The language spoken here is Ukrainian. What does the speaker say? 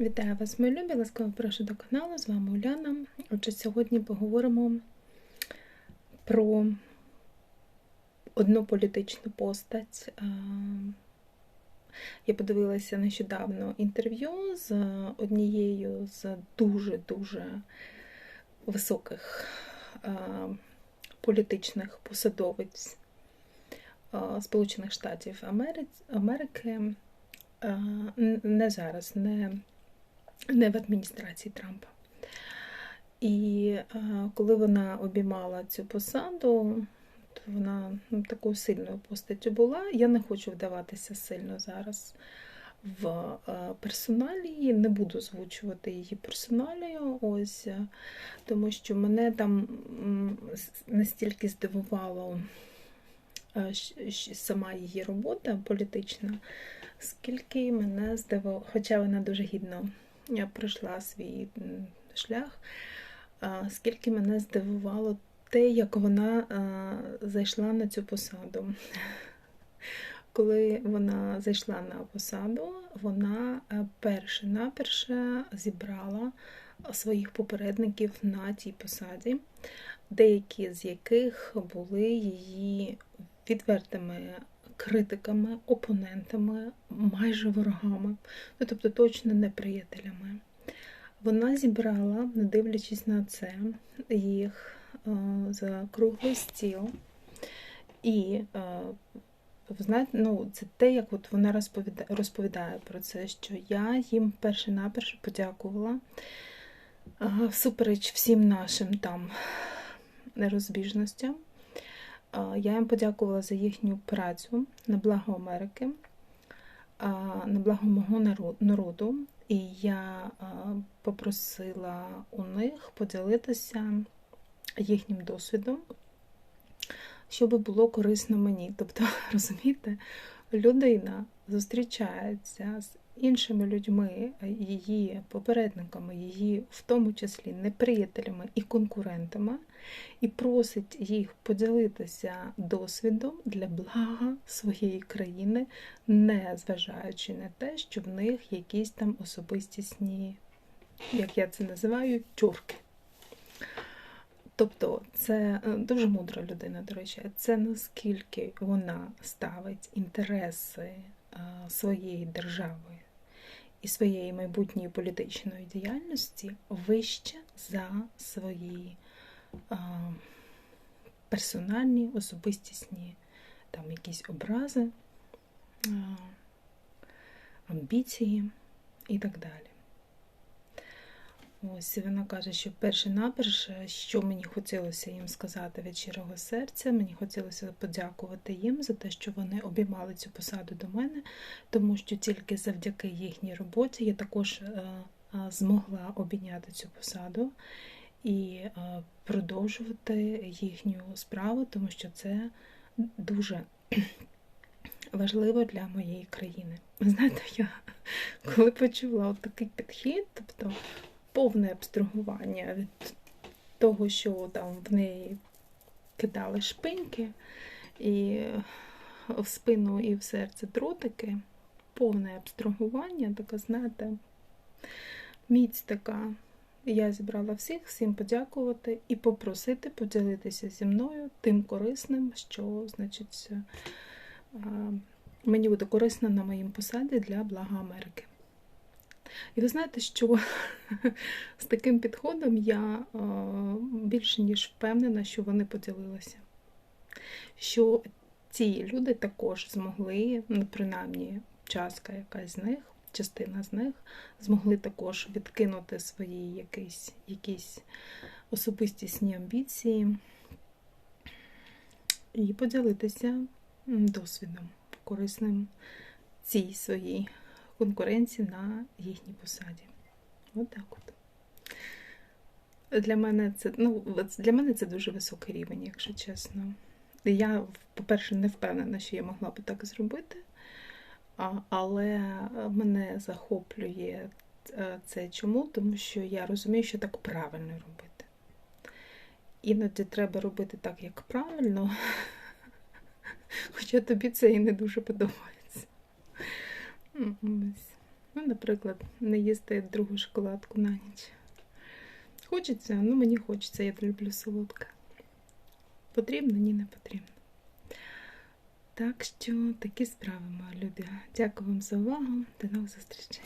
Вітаю вас, мої любі! Ласкаво прошу до каналу, з вами Уляна. Отже, сьогодні поговоримо про одну політичну постать. Я подивилася нещодавно інтерв'ю з однією з дуже-дуже високих політичних посадовиць Сполучених Штатів Америки. Не зараз, не не в адміністрації Трампа. І коли вона обіймала цю посаду, то вона ну, такою сильною постаттю була. Я не хочу вдаватися сильно зараз в персоналії, не буду озвучувати її персоналію, ось, тому що мене там настільки здивувало сама її робота політична, скільки мене здивувало, хоча вона дуже гідно я пройшла свій шлях, скільки мене здивувало те, як вона зайшла на цю посаду. Коли вона зайшла на посаду, вона перше-наперше зібрала своїх попередників на цій посаді, деякі з яких були її відвертими критиками, опонентами, майже ворогами, ну тобто точно не приятелями. Вона зібрала, не дивлячись на це, їх е, за круглий стіл. І е, знаєте, ну, це те, як от вона розповідає, розповідає про це, що я їм перше-наперше подякувала всупереч всім нашим там нерозбіжностям. Я їм подякувала за їхню працю на благо Америки, на благо мого народу, і я попросила у них поділитися їхнім досвідом, щоб було корисно мені. Тобто, розумієте, людина зустрічається з іншими людьми, її попередниками, її, в тому числі неприятелями і конкурентами, і просить їх поділитися досвідом для блага своєї країни, не зважаючи на те, що в них якісь там особистісні, як я це називаю, чурки. Тобто це е, дуже мудра людина, до речі, це наскільки вона ставить інтереси е, своєї держави і своєї майбутньої політичної діяльності вище за свої персональні, особистісні там якісь образи, амбіції і так далі. Ось вона каже, що перше-наперше, що мені хотілося їм сказати від щирого серця, мені хотілося подякувати їм за те, що вони обіймали цю посаду до мене, тому що тільки завдяки їхній роботі я також е, змогла обійняти цю посаду і е, продовжувати їхню справу, тому що це дуже важливо для моєї країни. Знаєте, я коли почула такий підхід, тобто повне абстрагування від того, що там в неї кидали шпиньки, і в спину і в серце дротики, повне абстрагування, така, знаєте, міць така. Я зібрала всіх, всім подякувати і попросити поділитися зі мною тим корисним, що, значить, мені буде корисно на моїм посаді для блага Америки. І ви знаєте, що з таким підходом я більше ніж впевнена, що вони поділилися. Що ці люди також змогли, ну, принаймні, частка якась з них, частина з них, змогли також відкинути свої якісь, якісь особистісні амбіції і поділитися досвідом корисним цій своїй конкуренції на їхній посаді. От от. Для мене це ну, для мене це дуже високий рівень, якщо чесно. Я, по-перше, не впевнена, що я могла би так зробити, але мене захоплює е, це чому? Тому що я розумію, що так правильно робити. Іноді треба робити так, як правильно, хоча тобі це і не дуже подобається. Ну, наприклад, не їсти другу шоколадку на ніч. Хочеться, ну мені хочеться, я люблю солодке. Потрібно, ні, не потрібно. Так що такі справи, мої любі. Дякую вам за увагу. До нових зустрічей.